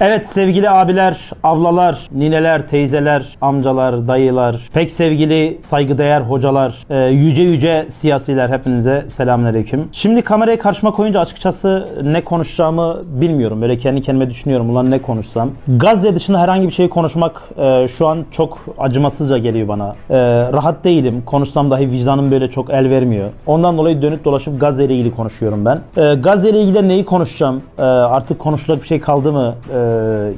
Evet sevgili abiler, ablalar, nineler, teyzeler, amcalar, dayılar, pek sevgili saygıdeğer hocalar, e, yüce yüce siyasiler hepinize selamünaleyküm. Şimdi kamerayı karşıma koyunca açıkçası ne konuşacağımı bilmiyorum. Böyle kendi kendime düşünüyorum ulan ne konuşsam. Gazze dışında herhangi bir şey konuşmak e, şu an çok acımasızca geliyor bana. E, rahat değilim. Konuşsam dahi vicdanım böyle çok el vermiyor. Ondan dolayı dönüp dolaşıp Gazze ile ilgili konuşuyorum ben. E, Gazze ile ilgili neyi konuşacağım? E, artık konuşulacak bir şey kaldı mı? E,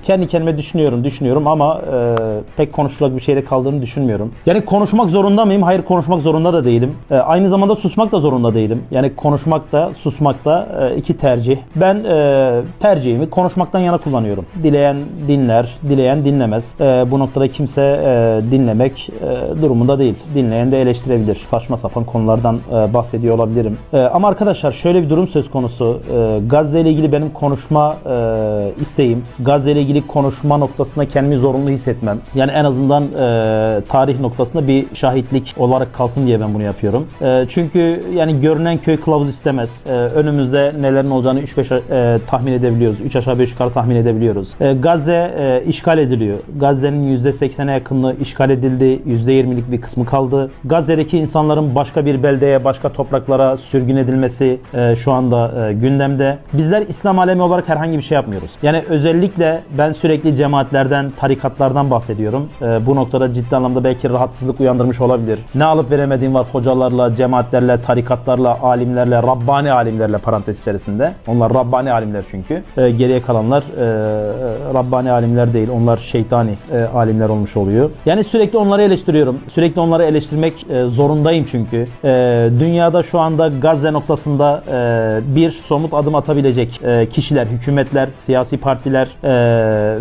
kendi kendime düşünüyorum, düşünüyorum ama e, pek konuşulacak bir şey de kaldığını düşünmüyorum. Yani konuşmak zorunda mıyım? Hayır konuşmak zorunda da değilim. E, aynı zamanda susmak da zorunda değilim. Yani konuşmak da, susmak da e, iki tercih. Ben e, tercihimi konuşmaktan yana kullanıyorum. Dileyen dinler, dileyen dinlemez. E, bu noktada kimse e, dinlemek e, durumunda değil. Dinleyen de eleştirebilir. Saçma sapan konulardan e, bahsediyor olabilirim. E, ama arkadaşlar şöyle bir durum söz konusu. E, Gazze ile ilgili benim konuşma e, isteğim, Gazze ile ilgili konuşma noktasında kendimi zorunlu hissetmem. Yani en azından e, tarih noktasında bir şahitlik olarak kalsın diye ben bunu yapıyorum. E, çünkü yani görünen köy kılavuz istemez. E, önümüzde nelerin olacağını 3-5 e, tahmin edebiliyoruz. 3 aşağı 5 yukarı tahmin edebiliyoruz. E, Gazze e, işgal ediliyor. Gazze'nin %80'e yakınlığı işgal edildi. %20'lik bir kısmı kaldı. Gazze'deki insanların başka bir beldeye, başka topraklara sürgün edilmesi e, şu anda e, gündemde. Bizler İslam alemi olarak herhangi bir şey yapmıyoruz. Yani özellikle ben sürekli cemaatlerden, tarikatlardan bahsediyorum. E, bu noktada ciddi anlamda belki rahatsızlık uyandırmış olabilir. Ne alıp veremediğim var hocalarla, cemaatlerle, tarikatlarla, alimlerle, Rabbani alimlerle parantez içerisinde. Onlar Rabbani alimler çünkü. E, geriye kalanlar e, Rabbani alimler değil. Onlar şeytani e, alimler olmuş oluyor. Yani sürekli onları eleştiriyorum. Sürekli onları eleştirmek e, zorundayım çünkü. E, dünyada şu anda Gazze noktasında e, bir somut adım atabilecek e, kişiler, hükümetler, siyasi partiler e,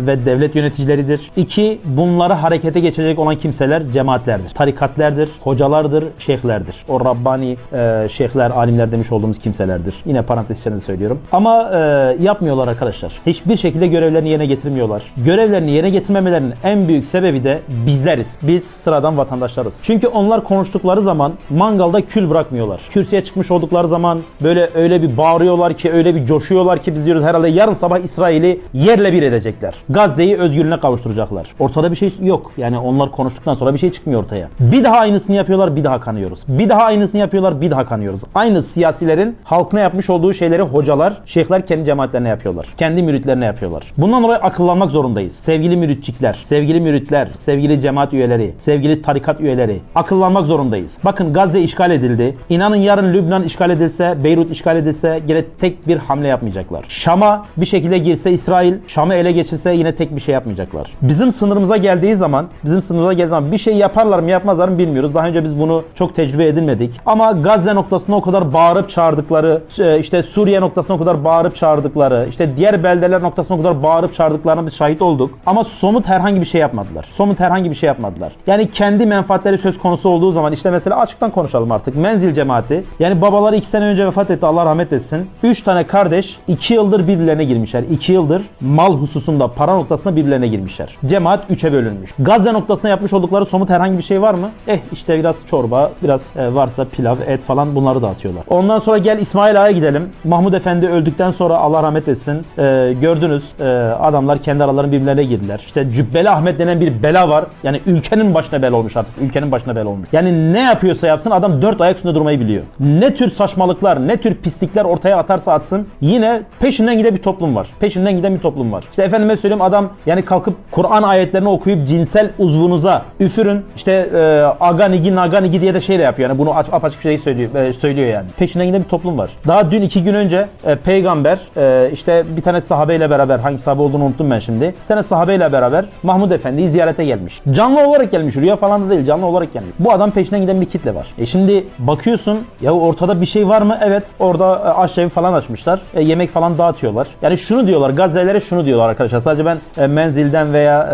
ve devlet yöneticileridir. İki, bunları harekete geçirecek olan kimseler cemaatlerdir. Tarikatlerdir, hocalardır, şeyhlerdir. O Rabbani e, şeyhler, alimler demiş olduğumuz kimselerdir. Yine parantez içerisinde söylüyorum. Ama e, yapmıyorlar arkadaşlar. Hiçbir şekilde görevlerini yerine getirmiyorlar. Görevlerini yerine getirmemelerinin en büyük sebebi de bizleriz. Biz sıradan vatandaşlarız. Çünkü onlar konuştukları zaman mangalda kül bırakmıyorlar. Kürsüye çıkmış oldukları zaman böyle öyle bir bağırıyorlar ki, öyle bir coşuyorlar ki biz diyoruz herhalde yarın sabah İsrail'i yerle bir edecekler. Gazze'yi özgürlüğüne kavuşturacaklar. Ortada bir şey yok. Yani onlar konuştuktan sonra bir şey çıkmıyor ortaya. Bir daha aynısını yapıyorlar, bir daha kanıyoruz. Bir daha aynısını yapıyorlar, bir daha kanıyoruz. Aynı siyasilerin halkına yapmış olduğu şeyleri hocalar, şeyhler kendi cemaatlerine yapıyorlar. Kendi müritlerine yapıyorlar. Bundan dolayı akıllanmak zorundayız. Sevgili müritçikler, sevgili müritler, sevgili cemaat üyeleri, sevgili tarikat üyeleri. Akıllanmak zorundayız. Bakın Gazze işgal edildi. İnanın yarın Lübnan işgal edilse, Beyrut işgal edilse gene tek bir hamle yapmayacaklar. Şam'a bir şekilde girse İsrail, Şam'ı ele geçirse yine tek bir şey yapmayacaklar. Bizim sınırımıza geldiği zaman, bizim sınırımıza geldiği zaman bir şey yaparlar mı yapmazlar mı bilmiyoruz. Daha önce biz bunu çok tecrübe edilmedik. Ama Gazze noktasına o kadar bağırıp çağırdıkları, e, işte Suriye noktasına o kadar bağırıp çağırdıkları, işte diğer beldeler noktasına o kadar bağırıp çağırdıklarına biz şahit olduk. Ama somut herhangi bir şey yapmadılar. Somut herhangi bir şey yapmadılar. Yani kendi menfaatleri söz konusu olduğu zaman işte mesela açıktan konuşalım artık. Menzil cemaati. Yani babaları iki sene önce vefat etti. Allah rahmet etsin. Üç tane kardeş iki yıldır birbirlerine girmişler. İki yıldır mal hususunda, para noktasında birbirlerine girmişler. Cemaat üçe bölünmüş. Gazze noktasına yapmış oldukları somut herhangi bir şey var mı? Eh işte biraz çorba, biraz e, varsa pilav, et falan bunları dağıtıyorlar. Ondan sonra gel İsmail Ağa'ya gidelim. Mahmud Efendi öldükten sonra Allah rahmet etsin. e, gördünüz e, adamlar kendi aralarında birbirlerine girdiler. İşte Cübbeli Ahmet denen bir bela var. Yani ülkenin başına bela olmuş artık. Ülkenin başına bela olmuş. Yani ne yapıyorsa yapsın adam dört ayak üstünde durmayı biliyor. Ne tür saçmalıklar, ne tür pislikler ortaya atarsa atsın yine peşinden giden bir toplum var. Peşinden giden bir toplum var. İşte efendime söyleyeyim adam yani kalkıp Kur'an ayetlerini okuyup cinsel uzvunuza üfürün işte e, aganigi naganigi diye de şey de yapıyor. Yani bunu aç, apaçık bir şey söylüyor, e, söylüyor yani. Peşinden giden bir toplum var. Daha dün iki gün önce e, peygamber e, işte bir tane sahabeyle beraber hangi sahabe olduğunu unuttum ben şimdi. Bir tane sahabeyle beraber Mahmud Efendi'yi ziyarete gelmiş. Canlı olarak gelmiş. Rüya falan da değil. Canlı olarak gelmiş. Bu adam peşinden giden bir kitle var. E şimdi bakıyorsun ya ortada bir şey var mı? Evet. Orada e, aşevi falan açmışlar. E, yemek falan dağıtıyorlar. Yani şunu diyorlar. Gazelere şunu diyorlar arkadaşlar. Sadece ben e, Menzil'den veya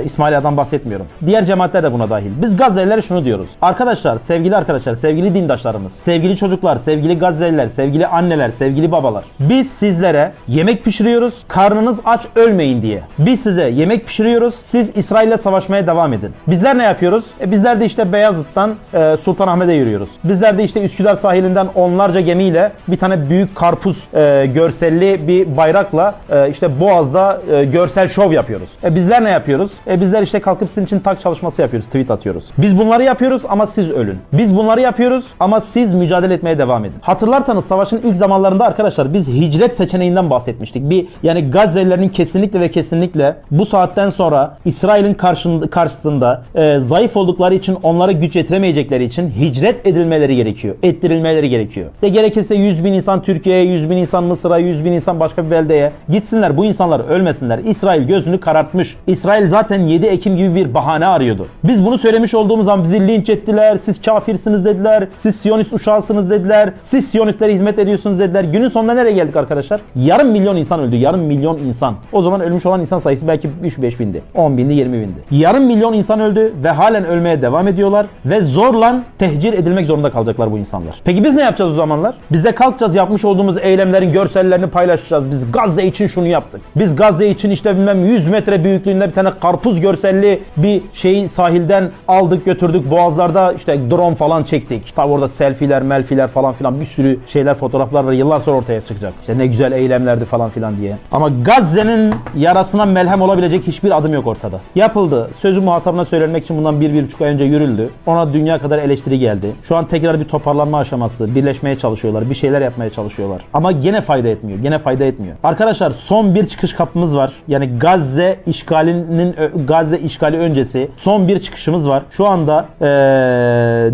e, İsmaila'dan bahsetmiyorum. Diğer cemaatler de buna dahil. Biz Gazelilere şunu diyoruz. Arkadaşlar, sevgili arkadaşlar, sevgili dindaşlarımız, sevgili çocuklar, sevgili Gazze'liler, sevgili anneler, sevgili babalar. Biz sizlere yemek pişiriyoruz. Karnınız aç ölmeyin diye. Biz size yemek pişiriyoruz. Siz İsrail'le savaşmaya devam edin. Bizler ne yapıyoruz? E, bizler de işte Beyazıt'tan e, Sultanahmet'e yürüyoruz. Bizler de işte Üsküdar sahilinden onlarca gemiyle bir tane büyük karpuz e, görselli bir bayrakla e, işte Boğaz fazla e, görsel şov yapıyoruz. E bizler ne yapıyoruz? E bizler işte kalkıp sizin için tak çalışması yapıyoruz, tweet atıyoruz. Biz bunları yapıyoruz ama siz ölün. Biz bunları yapıyoruz ama siz mücadele etmeye devam edin. Hatırlarsanız savaşın ilk zamanlarında arkadaşlar biz hicret seçeneğinden bahsetmiştik. Bir yani Gazze'lilerin kesinlikle ve kesinlikle bu saatten sonra İsrail'in karşısında e, zayıf oldukları için onlara güç yetiremeyecekleri için hicret edilmeleri gerekiyor. Ettirilmeleri gerekiyor. İşte gerekirse 100 bin insan Türkiye'ye, 100 bin insan Mısır'a, 100 bin insan başka bir beldeye gitsinler. Bu insanlar ölmesinler. İsrail gözünü karartmış. İsrail zaten 7 Ekim gibi bir bahane arıyordu. Biz bunu söylemiş olduğumuz zaman bizi linç ettiler. Siz kafirsiniz dediler. Siz Siyonist uşağısınız dediler. Siz Siyonistlere hizmet ediyorsunuz dediler. Günün sonunda nereye geldik arkadaşlar? Yarım milyon insan öldü. Yarım milyon insan. O zaman ölmüş olan insan sayısı belki 3-5 bindi. 10 bindi, 20 bindi. Yarım milyon insan öldü ve halen ölmeye devam ediyorlar. Ve zorla tehcir edilmek zorunda kalacaklar bu insanlar. Peki biz ne yapacağız o zamanlar? Bize kalkacağız yapmış olduğumuz eylemlerin görsellerini paylaşacağız. Biz Gazze için şunu yaptık. Biz Gazze için işte bilmem 100 metre büyüklüğünde bir tane karpuz görselli bir şeyi sahilden aldık götürdük. Boğazlarda işte drone falan çektik. Tabi orada selfiler, melfiler falan filan bir sürü şeyler, fotoğraflar var. Yıllar sonra ortaya çıkacak. İşte ne güzel eylemlerdi falan filan diye. Ama Gazze'nin yarasına melhem olabilecek hiçbir adım yok ortada. Yapıldı. Sözü muhatabına söylenmek için bundan bir, bir buçuk ay önce yürüldü. Ona dünya kadar eleştiri geldi. Şu an tekrar bir toparlanma aşaması. Birleşmeye çalışıyorlar. Bir şeyler yapmaya çalışıyorlar. Ama gene fayda etmiyor. Gene fayda etmiyor. Arkadaşlar son bir çıkış kapımız var. Yani Gazze işgalinin Gazze işgali öncesi son bir çıkışımız var. Şu anda eee,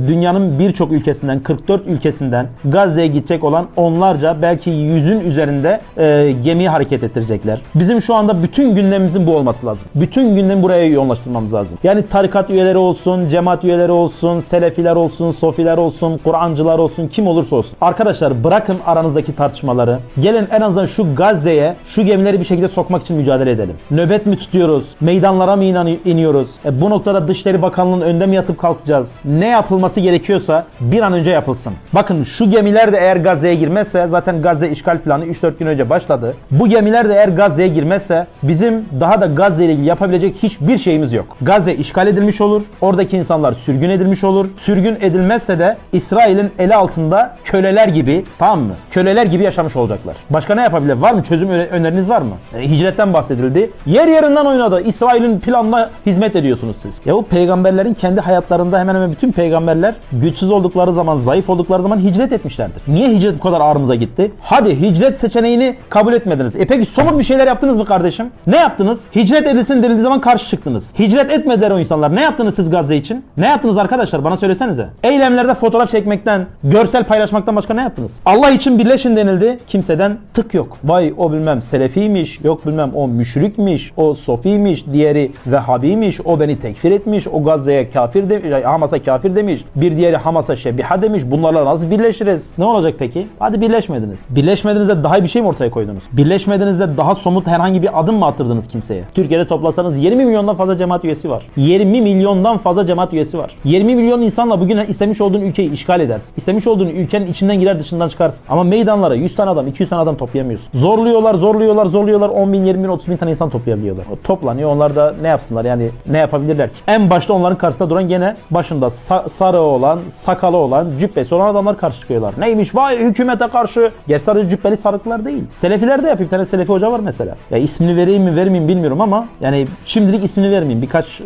dünyanın birçok ülkesinden 44 ülkesinden Gazze'ye gidecek olan onlarca belki yüzün üzerinde eee gemiyi hareket ettirecekler. Bizim şu anda bütün gündemimizin bu olması lazım. Bütün gündemi buraya yoğunlaştırmamız lazım. Yani tarikat üyeleri olsun, cemaat üyeleri olsun, selefiler olsun, sofiler olsun, Kur'ancılar olsun, kim olursa olsun. Arkadaşlar bırakın aranızdaki tartışmaları. Gelin en azından şu Gazze'ye şu gemileri bir şekilde sokmak için mücadele edelim. Nöbet mi tutuyoruz? Meydanlara mı iniyoruz? E, bu noktada Dışişleri Bakanlığı'nın önünde mi yatıp kalkacağız? Ne yapılması gerekiyorsa bir an önce yapılsın. Bakın şu gemiler de eğer Gazze'ye girmezse zaten Gazze işgal planı 3-4 gün önce başladı. Bu gemiler de eğer Gazze'ye girmezse bizim daha da Gazze ile ilgili yapabilecek hiçbir şeyimiz yok. Gazze işgal edilmiş olur. Oradaki insanlar sürgün edilmiş olur. Sürgün edilmezse de İsrail'in eli altında köleler gibi tamam mı? Köleler gibi yaşamış olacaklar. Başka ne yapabilir? Var mı? Çözüm öne- öneriniz var mı? E, hicretten bahsedildi. Yer yerinden oynadı. İsrail'in planına hizmet ediyorsunuz siz. Ya bu peygamberlerin kendi hayatlarında hemen hemen bütün peygamberler güçsüz oldukları zaman, zayıf oldukları zaman hicret etmişlerdir. Niye hicret bu kadar ağrımıza gitti? Hadi hicret seçeneğini kabul etmediniz. E peki somut bir şeyler yaptınız mı kardeşim? Ne yaptınız? Hicret edilsin denildiği zaman karşı çıktınız. Hicret etmediler o insanlar. Ne yaptınız siz Gazze için? Ne yaptınız arkadaşlar? Bana söylesenize. Eylemlerde fotoğraf çekmekten, görsel paylaşmaktan başka ne yaptınız? Allah için birleşin denildi. Kimseden tık yok. Vay o bilmem selefiymiş, yok bilmem o müşrikmiş, o sofiymiş, diğeri vehhabiymiş, o beni tekfir etmiş, o Gazze'ye kafir de, Hamas'a kafir demiş, bir diğeri Hamas'a şebiha demiş. Bunlarla nasıl birleşiriz? Ne olacak peki? Hadi birleşmediniz. Birleşmediğinizde daha bir şey mi ortaya koydunuz? Birleşmediğinizde daha somut herhangi bir adım mı attırdınız kimseye? Türkiye'de toplasanız 20 milyondan fazla cemaat üyesi var. 20 milyondan fazla cemaat üyesi var. 20 milyon insanla bugün istemiş olduğun ülkeyi işgal edersin. İstemiş olduğun ülkenin içinden girer dışından çıkarsın. Ama meydanlara 100 tane adam, 200 tane adam toplayamıyorsun. Zorluyorlar, zorluyorlar, zorluyorlar. 10 bin, 20 bin, 30 bin tane insan toplayabiliyorlar. O toplanıyor. Onlar da ne yapsınlar yani ne yapabilirler ki? En başta onların karşısında duran gene başında sa- sarı olan, sakalı olan, cübbesi olan adamlar karşı çıkıyorlar. Neymiş? Vay hükümete karşı. Gerçi sadece cübbeli sarıklar değil. Selefiler de yapıyor. Bir tane Selefi hoca var mesela. Ya ismini vereyim mi vermeyeyim bilmiyorum ama yani şimdilik ismini vermeyeyim. Birkaç e,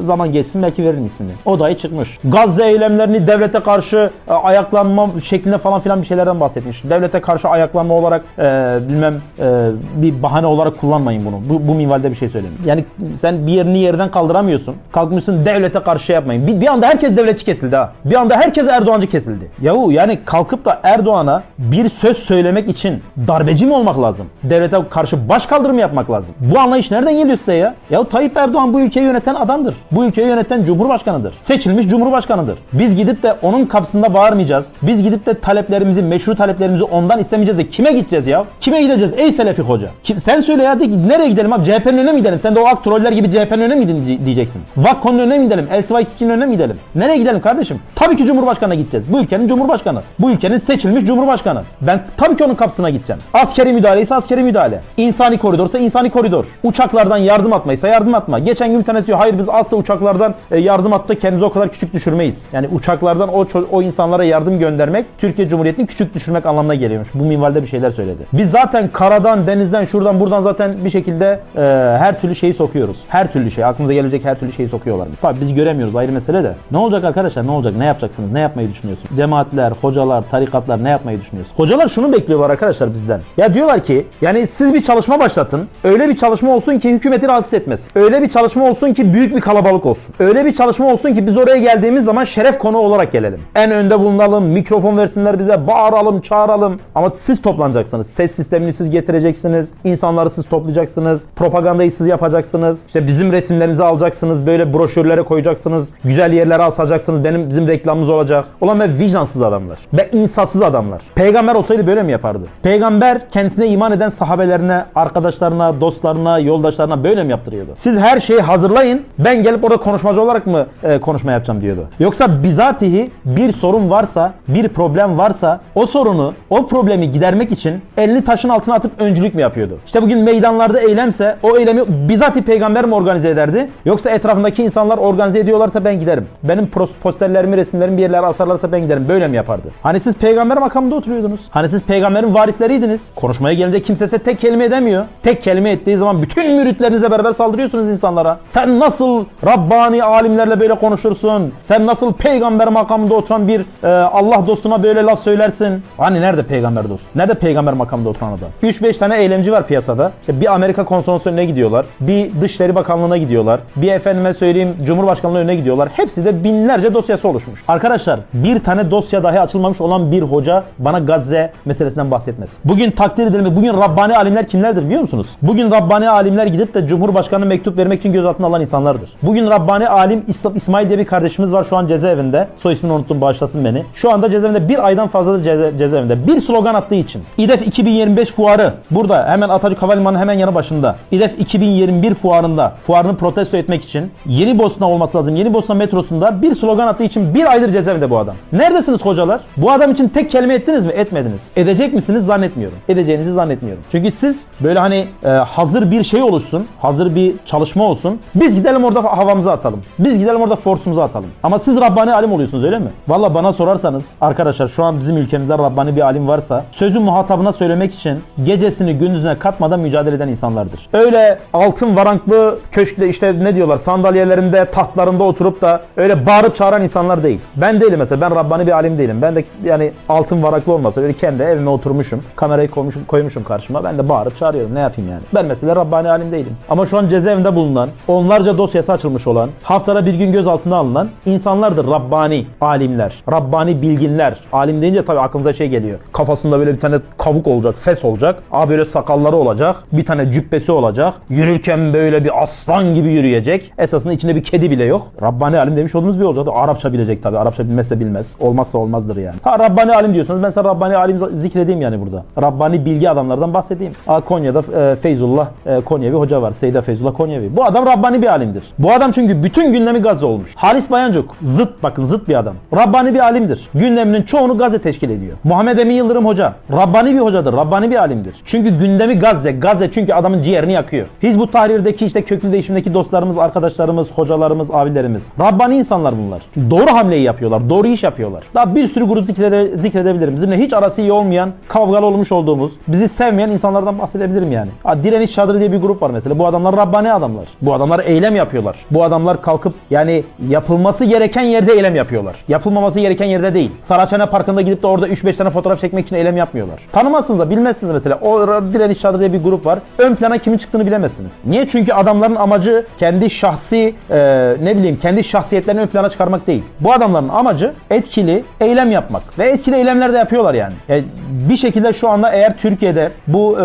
zaman geçsin belki veririm ismini. O dahi çıkmış. Gazze eylemlerini devlete karşı e, ayaklanma şeklinde falan filan bir şeylerden bahsetmiş. Devlete karşı ayaklanma olarak e, bilmem e, bir bahane olarak kullanmayın bunu. Bu, bu minvalde bir şey söyleyeyim. Yani sen bir yerini yerden kaldıramıyorsun. Kalkmışsın devlete karşı şey yapmayın. Bir, bir anda herkes devletçi kesildi ha. Bir anda herkes Erdoğancı kesildi. Yahu yani kalkıp da Erdoğan'a bir söz söylemek için darbeci mi olmak lazım? Devlete karşı baş kaldırımı yapmak lazım. Bu anlayış nereden geliyor size ya? Yahu Tayyip Erdoğan bu ülkeyi yöneten adamdır. Bu ülkeyi yöneten cumhurbaşkanıdır. Seçilmiş cumhurbaşkanıdır. Biz gidip de onun kapısında bağırmayacağız. Biz gidip de taleplerimizi, meşru taleplerimizi ondan istemeyeceğiz de kime gideceğiz ya? Kime gideceğiz ey Selefi hoca? Kim, sen söyle ya de ki nereye gidelim abi? CHP'nin önüne mi gidelim? Sen de o ak troller gibi CHP'nin önüne mi diyeceksin? Vakko'nun önüne mi gidelim? LCY2'nin önüne mi gidelim? Nereye gidelim kardeşim? Tabii ki Cumhurbaşkanı'na gideceğiz. Bu ülkenin Cumhurbaşkanı. Bu ülkenin seçilmiş Cumhurbaşkanı. Ben tabii ki onun kapısına gideceğim. Askeri müdahale ise askeri müdahale. İnsani koridorsa insani koridor. Uçaklardan yardım atmaysa yardım atma. Geçen gün bir tanesi diyor hayır biz asla uçaklardan e, yardım attık kendimizi o kadar küçük düşürmeyiz. Yani uçaklardan o o insanlara yardım göndermek Türkiye Cumhuriyeti'ni küçük düşürmek anlamına geliyormuş. Bu minvalde bir şeyler söyledi. Biz zaten karadan, denizden, şuradan oradan buradan zaten bir şekilde e, her türlü şeyi sokuyoruz. Her türlü şey. Aklınıza gelebilecek her türlü şeyi sokuyorlar. Tabii biz göremiyoruz ayrı mesele de. Ne olacak arkadaşlar? Ne olacak? Ne yapacaksınız? Ne yapmayı düşünüyorsunuz? Cemaatler, hocalar, tarikatlar ne yapmayı düşünüyorsunuz? Hocalar şunu bekliyorlar arkadaşlar bizden. Ya diyorlar ki yani siz bir çalışma başlatın. Öyle bir çalışma olsun ki hükümeti rahatsız etmesin. Öyle bir çalışma olsun ki büyük bir kalabalık olsun. Öyle bir çalışma olsun ki biz oraya geldiğimiz zaman şeref konu olarak gelelim. En önde bulunalım, mikrofon versinler bize, bağıralım, çağıralım. Ama siz toplanacaksınız. Ses sistemini siz getireceksiniz. İnsanları siz toplayacaksınız. Propagandayı siz yapacaksınız. İşte bizim resimlerimizi alacaksınız. Böyle broşürlere koyacaksınız. Güzel yerlere asacaksınız. Benim bizim reklamımız olacak. Ulan be vicdansız adamlar. Be insafsız adamlar. Peygamber olsaydı böyle mi yapardı? Peygamber kendisine iman eden sahabelerine, arkadaşlarına, dostlarına, yoldaşlarına böyle mi yaptırıyordu? Siz her şeyi hazırlayın. Ben gelip orada konuşmacı olarak mı e, konuşma yapacağım diyordu. Yoksa bizatihi bir sorun varsa, bir problem varsa o sorunu, o problemi gidermek için elini taşın altına atıp öncülük mü yapıyordu? İşte bugün meydanlarda eylemse o eylemi bizatihi peygamber mi organize ederdi? Yoksa etrafındaki insanlar organize ediyorlarsa ben giderim. Benim posterlerimi, resimlerimi bir yerlere asarlarsa ben giderim. Böyle mi yapardı? Hani siz peygamber makamında oturuyordunuz. Hani siz peygamberin varisleriydiniz. Konuşmaya gelince kimse size tek kelime edemiyor. Tek kelime ettiği zaman bütün müritlerinizle beraber saldırıyorsunuz insanlara. Sen nasıl Rabbani alimlerle böyle konuşursun? Sen nasıl peygamber makamında oturan bir e, Allah dostuna böyle laf söylersin? Hani nerede peygamber dostu? Nerede peygamber makamında oturan adam? 3-5 tane eylemci var piyasada. İşte bir Amerika konsolosluğuna gidiyorlar. Bir Dışişleri Bakanlığı'na gidiyorlar. Bir efendime söyleyeyim Cumhurbaşkanlığı önüne gidiyorlar. Hepsi de binlerce dosyası oluşmuş. Arkadaşlar bir tane dosya dahi açılmamış olan bir hoca bana Gazze meselesinden bahsetmez. Bugün takdir edilme, bugün Rabbani alimler kimlerdir biliyor musunuz? Bugün Rabbani alimler gidip de Cumhurbaşkanı mektup vermek için gözaltına alan insanlardır. Bugün Rabbani alim İsmail diye bir kardeşimiz var şu an cezaevinde. Soy ismini unuttum bağışlasın beni. Şu anda cezaevinde bir aydan fazladır ceza, cezaevinde. Bir slogan attığı için. İDEF 2025 fuarı burada hemen Atatürk Havalimanı hemen yanı başında. İDEF 2021 fuarında fuarını protesto etmek için Yeni Bosna olması lazım. Yeni Bosna metrosunda bir slogan attığı için bir aydır cezaevinde bu adam. Neredesiniz hocalar? Bu adam için tek kelime ettiniz mi? Etmediniz. Edecek misiniz? Zannetmiyorum. Edeceğinizi zannetmiyorum. Çünkü siz böyle hani e, hazır bir şey oluşsun, hazır bir çalışma olsun. Biz gidelim orada havamızı atalım. Biz gidelim orada forsumuzu atalım. Ama siz Rabbani alim oluyorsunuz öyle mi? Valla bana sorarsanız arkadaşlar şu an bizim ülkemizde Rabbani bir alim varsa sözü muhatabına söylemek için gecesini gündüzüne katmadan mücadele eden insanlardır. Öyle altın varanklı köşkle işte ne diyorlar sandalyelerinde tahtlarında oturup da öyle bağırıp çağıran insanlar değil. Ben değilim mesela ben Rabbani bir alim değilim. Ben de yani altın varaklı olmasa öyle kendi evime oturmuşum. Kamerayı koymuşum, koymuşum karşıma. Ben de bağırıp çağırıyorum. Ne yapayım yani? Ben mesela Rabbani alim değilim. Ama şu an cezaevinde bulunan, onlarca dosyası açılmış olan, haftada bir gün gözaltına alınan insanlardır Rabbani alimler. Rabbani bilginler. Alim deyince tabii aklınıza şey geliyor. Kafasında böyle bir tane kavuk olacak, fes olacak. Aa böyle sakalları olacak. Bir tane cübbesi olacak. Yürürken böyle bir aslan gibi yürüyecek. Esasında içinde bir kedi bile yok. Rabbani alim demiş olduğumuz bir olacak. Arapça bilecek tabii. Arapça bilmezse bilmez. Olmazsa olmazdır yani. Ha Rabbani alim diyorsanız ben sana Rabbani alim zikredeyim yani burada. Rabbani bilgi adamlardan bahsedeyim. Konya'da e, Feyzullah e, Konyevi hoca var. Seyda Feyzullah Konyevi. Bu adam Rabbani bir alimdir. Bu adam çünkü bütün gündemi Gazze olmuş. Halis Bayancuk zıt bakın zıt bir adam. Rabbani bir alimdir. Gündeminin çoğunu Gazze teşkil ediyor. Muhammed Emin Yıldırım hoca. Rabbani bir hocadır. Rabbani bir alimdir. Çünkü gündemi Gazze. Gazze çünkü adamın ciğerini yakıyor. Hizbut Tahrir'deki işte köklü değişimdeki dostlarımız, arkadaşlarımız, hocalarımız, abilerimiz. Rabbani insanlar bunlar. Doğru hamleyi yapıyorlar. Doğru iş yapıyorlar. Daha bir sürü grup zikrede, zikredebilirim. Bizimle hiç arası iyi olmayan, kavgalı olmuş olduğumuz, bizi sevmeyen insanlardan bahsedebilirim yani. Ha, Direniş Çadırı diye bir grup var mesela. Bu adamlar Rabbani adamlar. Bu adamlar eylem yapıyorlar. Bu adamlar kalkıp yani yapılması gereken yerde eylem yapıyorlar. Yapılmaması gereken yerde değil. Saraçhane Parkı'nda gidip de orada 3-5 tane fotoğraf çekmek için eylem yapmıyorlar. Tanımazsınız da bilmezsiniz mesela. O Direniş Çadırı diye bir grup var. Ön plana kimin çıktığını bilemezsiniz. Niye? Çünkü adamların amacı kendi şahsi e, ne bileyim kendi şahsiyetlerini ön plana çıkarmak değil. Bu adamların amacı etkili eylem yapmak. Ve etkili eylemler de yapıyorlar yani. yani bir şekilde şu anda eğer Türkiye'de bu e,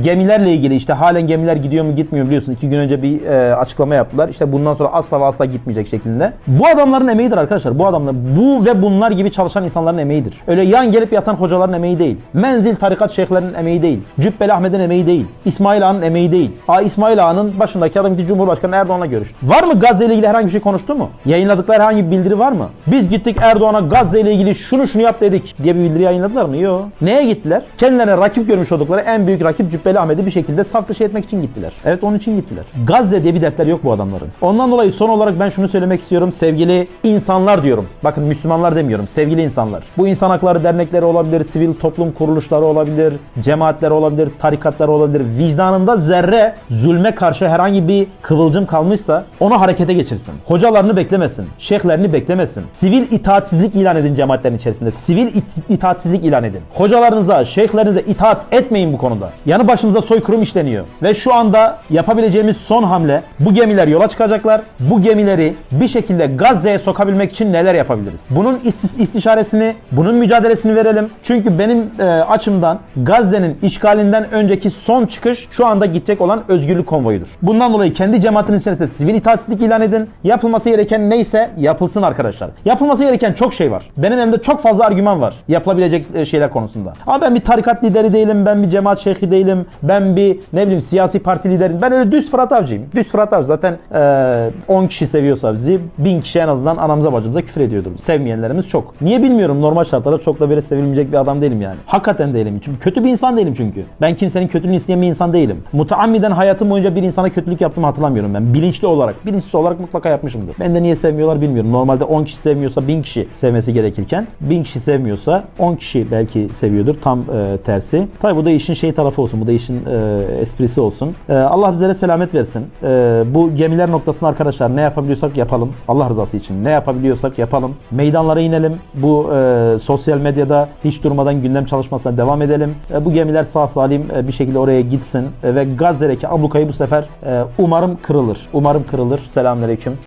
gemilerle ilgili işte halen gemiler gidiyor mu gitmiyor biliyorsun. iki gün önce bir e, açıklama yaptılar. İşte bundan sonra asla ve asla gitmeyecek şeklinde. Bu adamların emeğidir arkadaşlar. Bu adamlar bu ve bunlar gibi çalışan insanların emeğidir. Öyle yan gelip yatan hocaların emeği değil. Menzil tarikat şeyhlerinin emeği değil. Cübbeli Ahmet'in emeği değil. İsmail Ağa'nın emeği değil. A İsmail Ağa'nın başındaki adam gitti Cumhurbaşkanı Erdoğan'la görüştü. Var mı Gazze ile ilgili herhangi bir şey konuştu mu? Yayınladıkları herhangi bir bildiri var mı? Biz gittik Erdoğan'a Gazze ile ilgili şunu şunu yap dedik diye bir bildiri yayınladılar mı? Yok. Neye gittiler? Kendilerine rakip görmüş oldukları en büyük rakip Cübbeli Ahmet'i bir şekilde saf dışı etmek için gittiler. Evet onun için gittiler. Gazze diye bir dertleri yok bu adamların. Ondan dolayı son olarak ben şunu söylemek istiyorum. Sevgili insanlar diyorum. Bakın Müslümanlar demiyorum. Sevgili insanlar. Bu insan hakları dernekleri olabilir, sivil toplum kuruluşları olabilir, cemaatler olabilir, tarikatlar tarikatları olabilir. Vicdanında zerre zulme karşı herhangi bir kıvılcım kalmışsa onu harekete geçirsin. Hocalarını beklemesin. Şeyhlerini beklemesin. Sivil itaatsizlik ilan edin cemaatlerin içerisinde. Sivil it- itaatsizlik ilan edin. Hocalarınıza, şeyhlerinize itaat etmeyin bu konuda. Yanı başımıza soykırım işleniyor. Ve şu anda yapabileceğimiz son hamle bu gemiler yola çıkacaklar. Bu gemileri bir şekilde Gazze'ye sokabilmek için neler yapabiliriz? Bunun istis- istişaresini, bunun mücadelesini verelim. Çünkü benim e, açımdan Gazze'nin işgalinden önceki son çıkış şu anda gidecek olan özgürlük konvoyudur. Bundan dolayı kendi cemaatiniz içerisinde sivil itaatsizlik ilan edin. Yapılması gereken neyse yapılsın arkadaşlar. Yapılması gereken çok şey var. Benim elimde çok fazla argüman var yapılabilecek e, şeyler konusunda. Ama ben bir tarikat lideri değilim, ben bir cemaat şeyhi değilim, ben bir ne bileyim siyasi parti liderim. Ben öyle düz Fırat Avcıyım. Düz Fırat Avcı zaten e, 10 kişi seviyorsa bizi 1000 kişi en azından anamıza bacımıza küfür ediyordur. Sevmeyenlerimiz çok. Niye bilmiyorum normal şartlarda çok da böyle sevilmeyecek bir adam değilim yani. Hakikaten değilim. Çünkü kötü bir insan değilim çünkü. Ben kimsenin kötülüğünü isteyen bir insan değilim. Mutaammiden hayatım boyunca bir insana kötülük yaptığımı hatırlamıyorum ben. Bilinçli olarak. Bilinçsiz olarak mutlaka yapmışımdır. Ben de niye sevmiyorlar bilmiyorum. Normalde 10 kişi sevmiyorsa 1000 kişi sevmesi gerekirken 1000 kişi sevmiyorsa 10 kişi belki seviyordur. Tam e, tersi. Tabi bu da işin şey tarafı olsun. Bu da işin e, esprisi olsun. E, Allah bizlere selamet versin. E, bu gemiler noktasında arkadaşlar ne yapabiliyorsak yapalım. Allah rızası için. Ne yapabiliyorsak yapalım. Meydanlara inelim. Bu e, sosyal medyada hiç durmadan gündem çalışmasına devam edelim. E, bu gemiler sağ salim e, bir şekilde oraya gitsin. E, ve Gazze'deki ablukayı bu sefer e, umarım kırılır. Umarım kırılır. Selamünaleyküm.